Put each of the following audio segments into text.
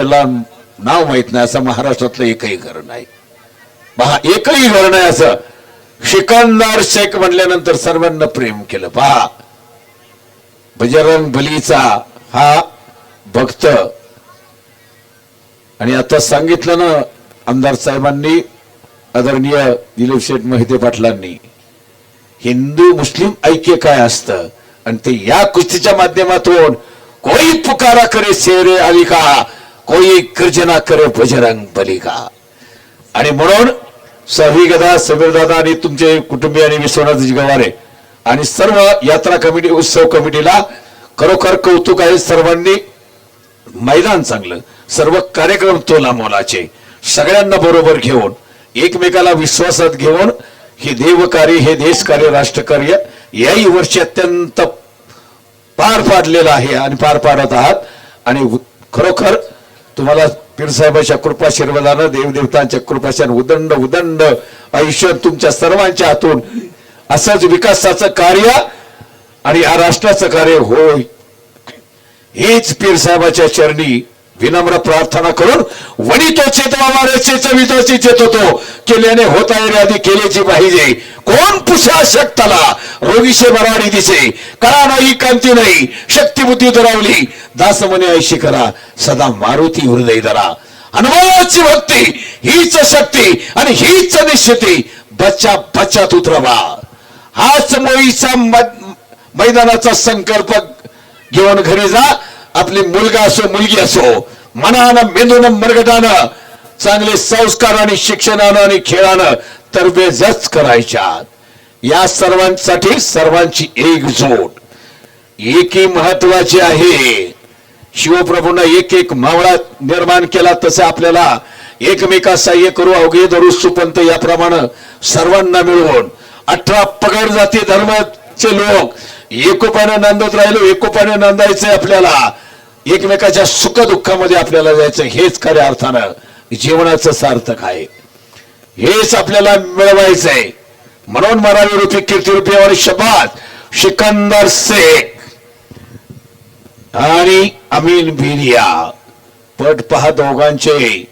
त्याला नाव माहीत नाही असं महाराष्ट्रातलं एकही घर नाही. पहा एकही घर नाही असं. शिकंदर शेख म्हणल्यानंतर सर्वांना प्रेम केलं. पहा. बजरंग बलीचा हा भक्त. आणि आता सांगितलं ना आमदार साहेबांनी आदरणीय दिलीप शेठ मोहिते पाटलांनी हिंदू मुस्लिम ऐक्य काय असतं? आणि ते या कुस्तीच्या माध्यमातून कोई पुकारा करे शेरे अली का? कोई गर्जना करे बजरंग बलिका आणि म्हणून सहिगदा समीरदादा आणि तुमचे कुटुंबीय आणि विश्वनाथ गवारे आणि सर्व यात्रा कमिटी उत्सव कमिटीला खरोखर कौतुक आहे. सर्वांनी मैदान चांगलं सर्व कार्यक्रम तोला मोलाचे सगळ्यांना बरोबर घेऊन एकमेकाला विश्वासात घेऊन हे देवकार्य हे देशकार्य राष्ट्रकार्य याही वर्षी अत्यंत पार पाडलेलं आहे आणि पार पाडत आहात. आणि खरोखर तुम्हाला पीरसाहेबांच्या कृपाशीर्वादानं देवदेवतांच्या कृपाशान उदंड उदंड आयुष्य तुमच्या सर्वांच्या हातून असंच विकासाचं कार्य आणि या राष्ट्राचं कार्य होय. हेच पीरसाहेबाच्या चरणी विनम्र प्रार्थना करून वणी तो होतो केल्याने होता रे आधी केल्याची पाहिजे. कोण पुषा शक्ताला? रोगीशे बराडी दिसे. करा नाही कांती नाही. शक्ती बुद्धी दुरावली दास म्हणे ऐशी करा. सदा मारुती हृदय धरा. हनुमानाची भक्ती हीच शक्ती आणि हीच निश्चिती. बच्चा बच्चात उतरवा हाच मोईचा मैदानाचा संकल्प. घेऊन घरी जा. आपली मुलगा असो मुलगी असो मनानं मेंदून मरगटानं चांगले संस्कार आणि शिक्षणानं आणि खेळानं तरबेजच करायच्या या सर्वांसाठी सर्वांची एकजोट एकी महत्वाची आहे. शिवप्रभूंना एक एक मावळा निर्माण केला तसे आपल्याला एकमेका सहाय्य करू अवघे धरू सुपंत याप्रमाणे सर्वांना मिळवून अठरा पगड जाती धर्माचे लोक एकोपाने नांदत राहिलो एकोपाने नांदायचंय आपल्याला. एकमेकाच्या सुख दुःखामध्ये आपल्याला जायचं हेच खऱ्या अर्थानं जीवनाचं सार्थक आहे. हेच आपल्याला मिळवायचंय. म्हणून मराठी रुपी कीर्ती रुपी आणि शबाद सिकंदर शेख आणि अमीन बिरिया पट पहा दोघांचे.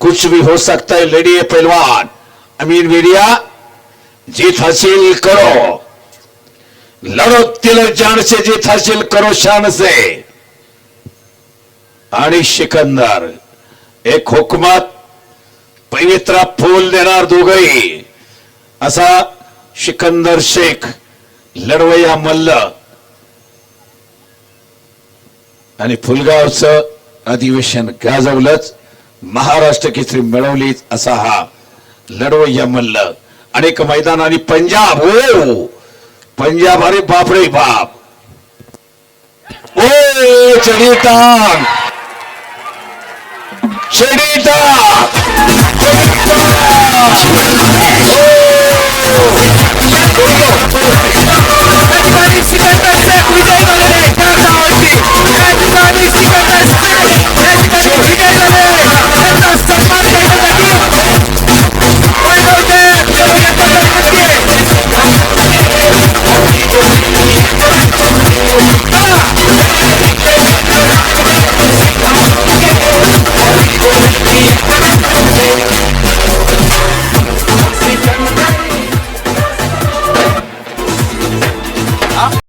कुछ भी हो सकता है लड़िए पहलवान. अमीन बिरिया जीत हासिल करो. लढो तिल जानसे से जीत करो शानसे. आणि सिकंदर एक हुकमात पवित्रा फूल देणार दोघही. असा सिकंदर शेख लढवया मल्ल. आणि फुलगावचं अधिवेशन गाजवलंच महाराष्ट्र केसरी मिळवलीच असा हा लढवय्या मल्ल. अनेक मैदान आणि पंजाब हो! पंजाब अरे बाप. रे बाप ओ चढीटांग चढीता